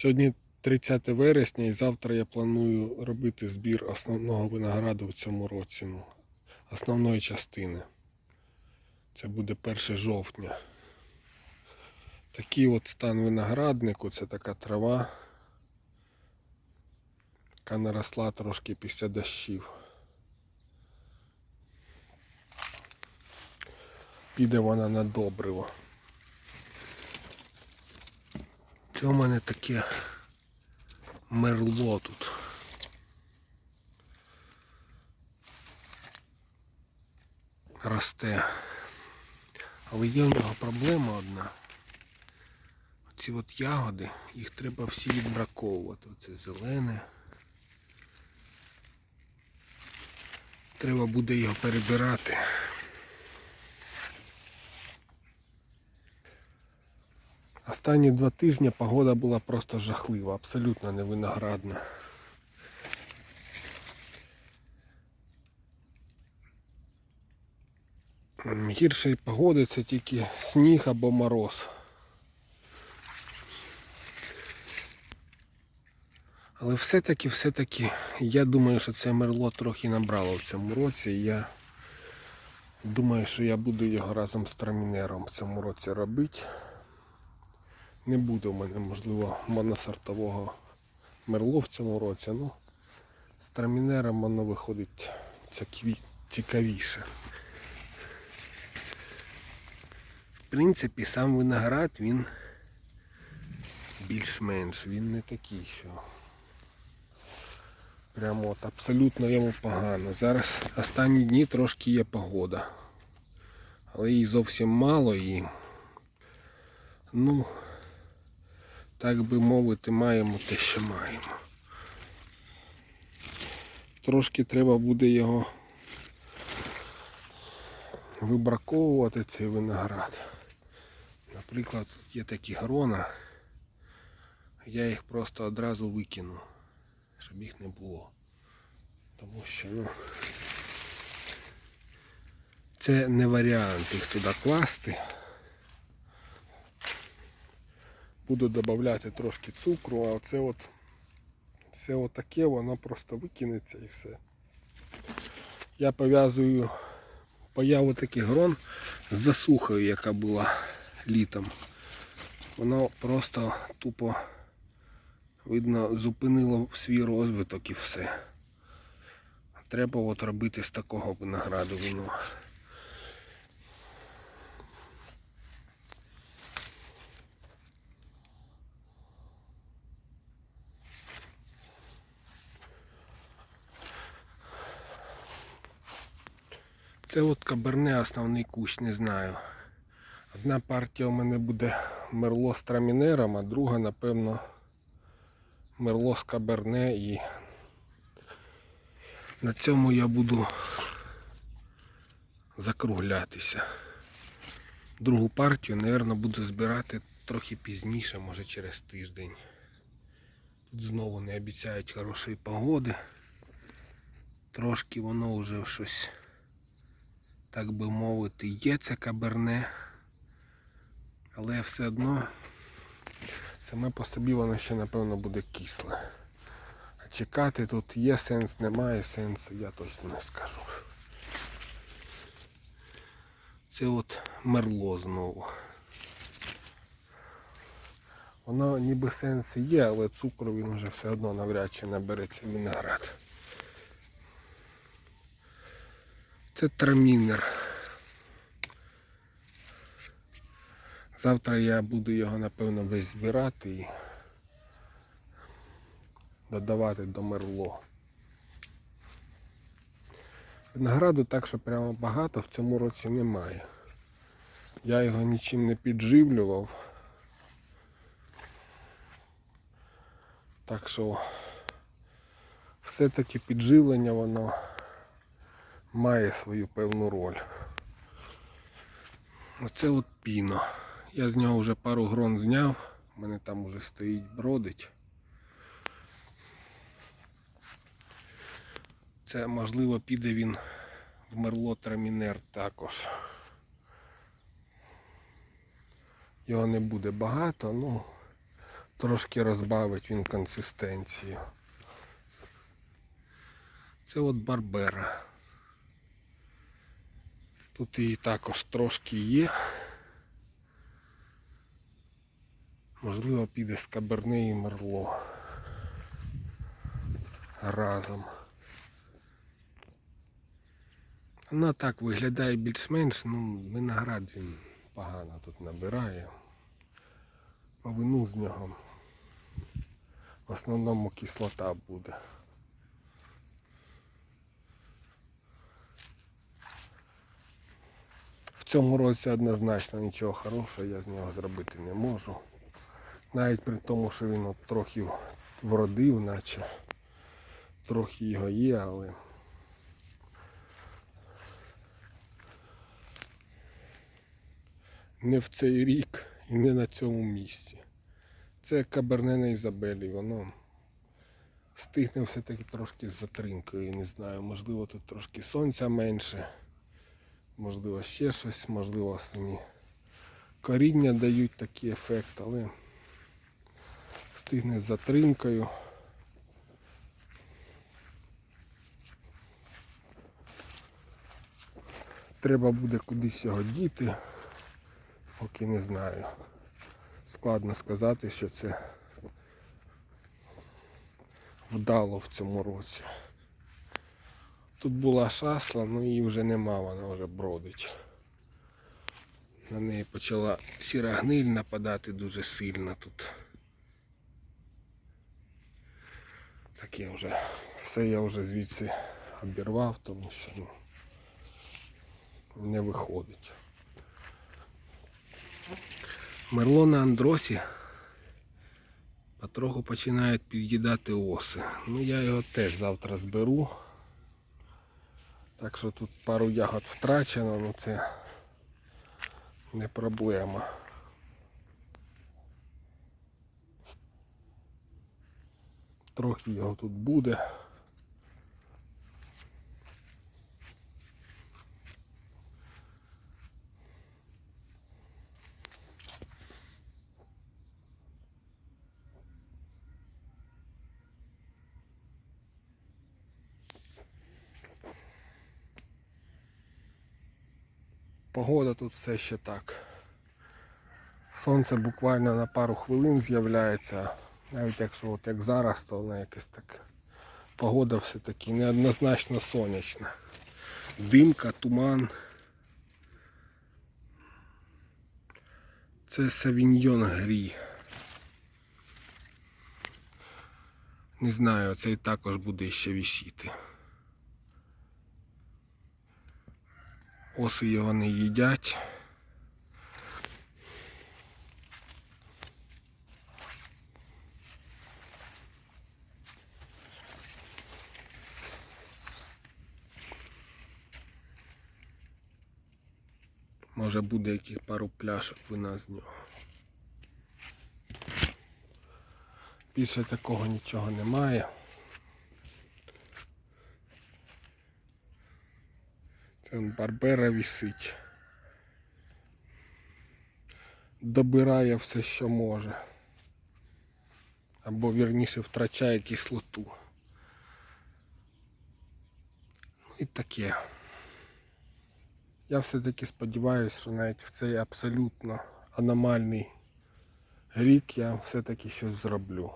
Сьогодні 30 вересня і завтра я планую робити збір основного винограду в цьому році. Ну, основної частини. Це буде 1 жовтня. Такий от стан винограднику, це така трава, яка наросла трошки після дощів. Піде вона на добриво. Це у мене таке мерло тут. Росте. Але є в нього проблема одна. Ці от ягоди, їх треба всі відбраковувати. Оце зелене. Треба буде його перебирати. Останні два тижні погода була просто жахлива, абсолютно не виноградна. Гіршої погоди це тільки сніг або мороз. Але все-таки, все-таки, я думаю, що це мерло трохи набрало в цьому році. Я думаю, що я буду його разом з трамінером в цьому році робити. Не буде в мене, можливо, моносортового мерло в цьому році, ну з трамінером воно виходить цікавіше. В принципі, сам виноград він більш-менш, він не такий, що прямо от абсолютно йому погано. Зараз останні дні трошки є погода. Але її зовсім мало і ну так би мовити, маємо те, що маємо. Трошки треба буде його вибраковувати цей виноград. Наприклад, тут є такі грона, я їх просто одразу викину, щоб їх не було. Тому що ну, це не варіант їх туди класти. Буду додавати трошки цукру, а оце от все отаке, воно просто викинеться і все. Я пов'язую появу таких грон з засухою, яка була літом. Воно просто тупо, видно, зупинило свій розвиток і все. Треба от робити з такого винограду вино. Це от каберне основний кущ, не знаю. Одна партія у мене буде мерло з трамінером, а друга, напевно, мерло з каберне і на цьому я буду закруглятися. Другу партію, мабуть, буду збирати трохи пізніше, може через тиждень. Тут знову не обіцяють хорошої погоди. Трошки воно вже щось так би мовити, є це каберне, але все одно саме по собі воно ще напевно буде кисле. А чекати тут є сенс, немає сенсу, я точно не скажу. Це от мерло знову. Воно ніби сенс є, але цукру він вже все одно навряд чи набереться виноград. Це трамінер. Завтра я буду його напевно весь збирати і додавати до мерло. Винограду так, що прямо багато в цьому році немає. Я його нічим не підживлював. Так що все-таки підживлення воно має свою певну роль. Оце от піно. Я з нього вже пару грон зняв, у мене там уже стоїть бродить. Це можливо піде він в мерло трамінер також. Його не буде багато, ну Трошки розбавить він консистенцію. Це от барбера. Тут її також трошки є. Можливо, піде з каберне і мерло разом. Вона так виглядає більш-менш, ну виноград він погано тут набирає. Повину з нього. В основному кислота буде. Цьому році однозначно нічого хорошого я з нього зробити не можу. Навіть при тому, що він от трохи вродив, наче трохи його є, але не в цей рік і не на цьому місці. Це каберне на Ізабелі, воно стигне все-таки трошки з затримкою. Не знаю, можливо тут трошки сонця менше, можливо ще щось, можливо самі коріння дають такий ефект, але стигне з затримкою. Треба буде кудись його діти, поки не знаю. Складно сказати, що це вдало в цьому році. Тут була шасла, ну її вже нема, вона вже бродить. На неї почала сіра гниль нападати дуже сильно тут. Так я вже все я вже звідси обірвав, тому що ну, не виходить. Мерло на Андросі потроху починають під'їдати оси. Ну я його теж завтра зберу. Так що тут пару ягод втрачено, ну це не проблема. Трохи його тут буде. Погода тут все ще так. Сонце буквально на пару хвилин з'являється. Навіть якщо от як зараз, то вона якась так. Погода все-таки неоднозначно сонячна. Димка, туман. Це Савіньйон Грі. Не знаю, цей також буде ще висіти. Оси його не їдять. Може буде яких пару пляшок вина з нього. Більше такого нічого немає. Он Барбера висить. Добирає все, що може. Або вірніше втрачає кислоту. Ну і таке. Я все-таки сподіваюся, що навіть в цей абсолютно аномальний рік я все-таки щось зроблю.